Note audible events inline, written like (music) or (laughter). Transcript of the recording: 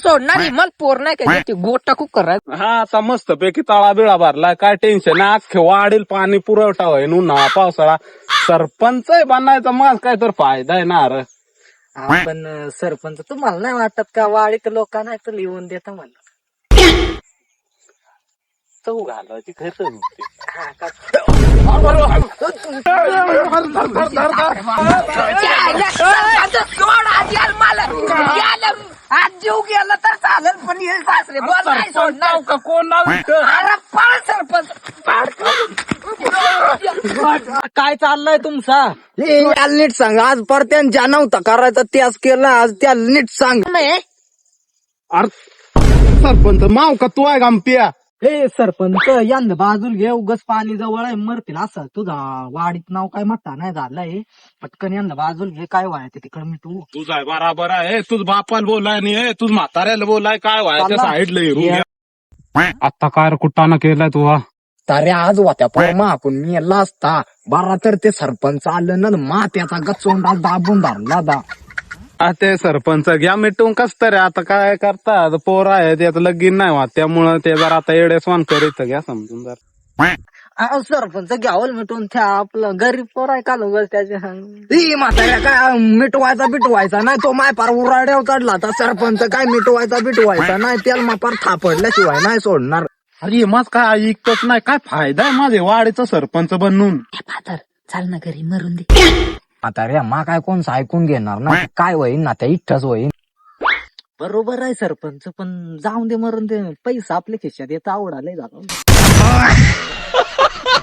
सोडणार मला पोर नाही काय ते गोट टाकू करायचं हा आता मस्त पैकी तळा बिळा भरला काय टेन्शन नाही. अख्खे वाढील पाणी पुरवठा होईल उन्हाळा पावसाळा. सरपंच आहे बनायचा माझ काय तर फायदा आहे ना अरे. पण अं, सरपंच तुम्हाला नाही वाटत का? वाडीत लोकांना लिहून देता मला चौ घालायची खरं आज जीव गेला तर चालेल पण हे सासरे बोल नाही सोडणार का कोण नाव अरे पळ सरपंच काय चाललंय तुमचा? हे नीट सांग आज परत्यान ज्या नव्हता करायचा त्याच केला आज त्या नीट सांग अरे सरपंच माव का तू आहे गमपिया? हे सरपंच यंदा बाजूला घे उगच पाणी जवळ आहे मरतील असं. तुझा वाडीत नाव काय म्हणता नाही झालंय. पटकन यंदा बाजूला घे काय व्हायचं तिकडे मी तू. तुझा आहे बराबर आहे. तुझ बापाला बोलाय आणि हे तुझ म्हाताऱ्याला बोलाय काय व्हायचं? चालला. साईडला आता काय कुटाना केलाय तू हा तारे आज होत्या पर मा आपण मी याला असता. बारा तर ते सरपंच आलं ना मा त्याचा गचोंडा दाबून धरला दा. आ, ते सरपंच घ्या मिटवून कस तरी आता काय करता आता पोर आहे त्याचं लगीन नाही होत. त्यामुळं ते जर आता येडे स्वान करीत घ्या समजून जर. अहो, सरपंच घ्यावं मिटून त्या आपलं गरीब पोर आहे का उगच त्याच्या ही म्हाताऱ्या काय मिटवायचा बिटवायचा नाही. तो माय पार उराड्यावर चढला तर सरपंच काय मिटवायचा बिटवायचा नाही. त्याला मा पार थापडल्याशिवाय नाही सोडणार. अरे मग काय ऐकतच नाही. काय फायदा आहे माझे वाडीचा सरपंच बनून? चाल ना घरी मरून दे. म्हाताऱ्या मा काय कोण ऐकून घेणार ना? काय होईन ना त्या इठ्ठच होईन. बरोबर आहे सरपंच पण जाऊन दे मरून दे. पैसा आपल्या खिशात येतं आवडालय झालं (laughs)